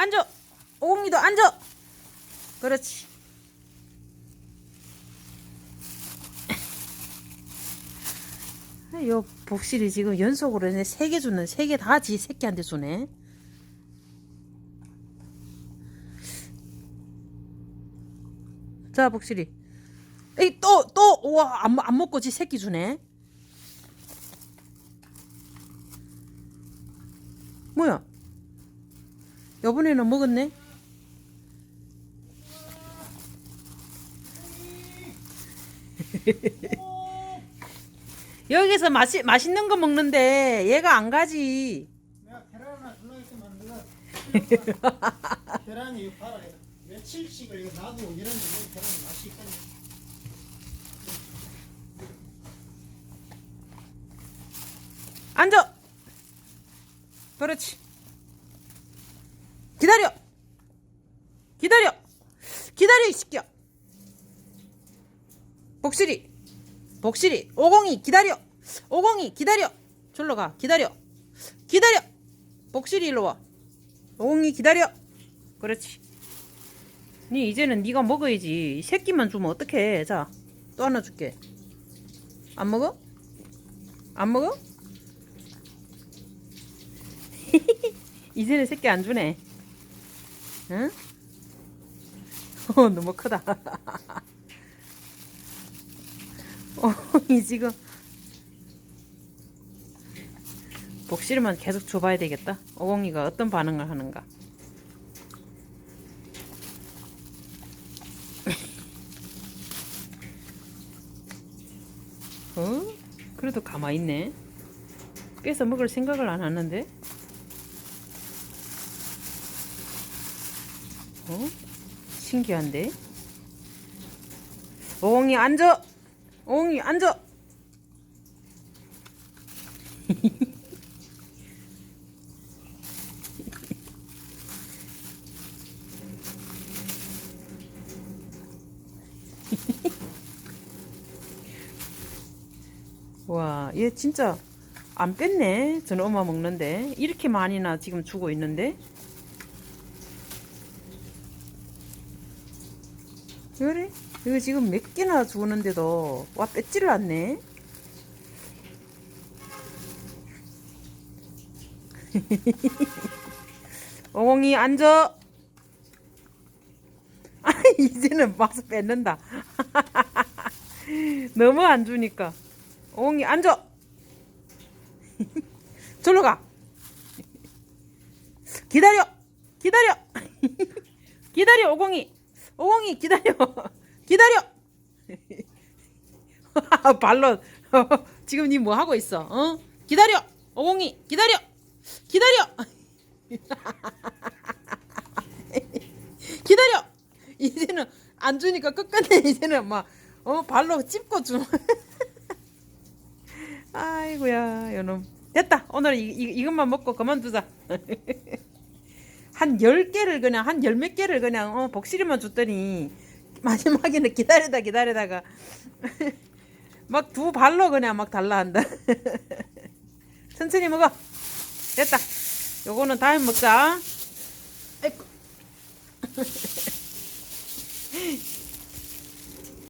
앉아. 오공이도 앉아. 그렇지. 아, 요 복실이 지금 연속으로 세개 주는 세 개 다지 새끼한테 주네. 자 복실이. 에이 또또 우와 안, 안 먹고 지 새끼 주네. 뭐야? 요번에는 먹었네? 여기서 맛이, 맛있는 거 먹는데 얘가 안 가지. 내가 계란 하나 계란이 이거 봐라. 며칠씩을 이거 놔두고 이런 거 계란이 맛이 있거든 앉아. 그렇지. 기다려. 기다려. 기다려 이 새끼야. 복실이. 복실이. 오공이 기다려. 오공이 기다려. 졸로 가. 기다려. 기다려. 복실이 일로 와. 오공이 기다려. 그렇지. 니 이제는 네가 먹어야지. 이 새끼만 주면 어떡해. 자. 또 하나 줄게. 안 먹어? 안 먹어? 이제는 새끼 안 주네. 응? 어, 너무 크다. 어, 이 지금 복실만 계속 줘봐야 되겠다. 오공이가 어떤 반응을 하는가. 어? 그래도 가만히 있네. 뺏어 먹을 생각을 안 하는데? 어? 신기한데? 오공이 앉아! 오공이 앉아! 와, 얘 진짜 안 뺐네. 저는 엄마 먹는데. 이렇게 많이나 지금 주고 있는데. 그래? 이거 지금 몇 개나 주는데도 와 뺏지를 않네. 오공이 앉아. 아, 이제는 와서 뺏는다. 너무 안 주니까. 오공이 앉아. 절로 가. 기다려. 기다려. 기다려 오공이. 오공이 기다려. 기다려. 발로 지금 니 뭐 하고 있어? 어? 기다려. 오공이 기다려. 기다려. 기다려. 이제는 안 주니까 끝끝내 이제는 막 어, 발로 찝고 주. 아이고야, 요놈. 됐다. 오늘 이, 이, 이것만 먹고 그만두자. 한 10개를 그냥, 한 열 몇 개를 그냥, 어, 복실이만 줬더니, 마지막에는 기다리다 기다리다가, 막 두 발로 그냥 막 달라 한다. 천천히 먹어. 됐다. 요거는 다음에 먹자. 아이고.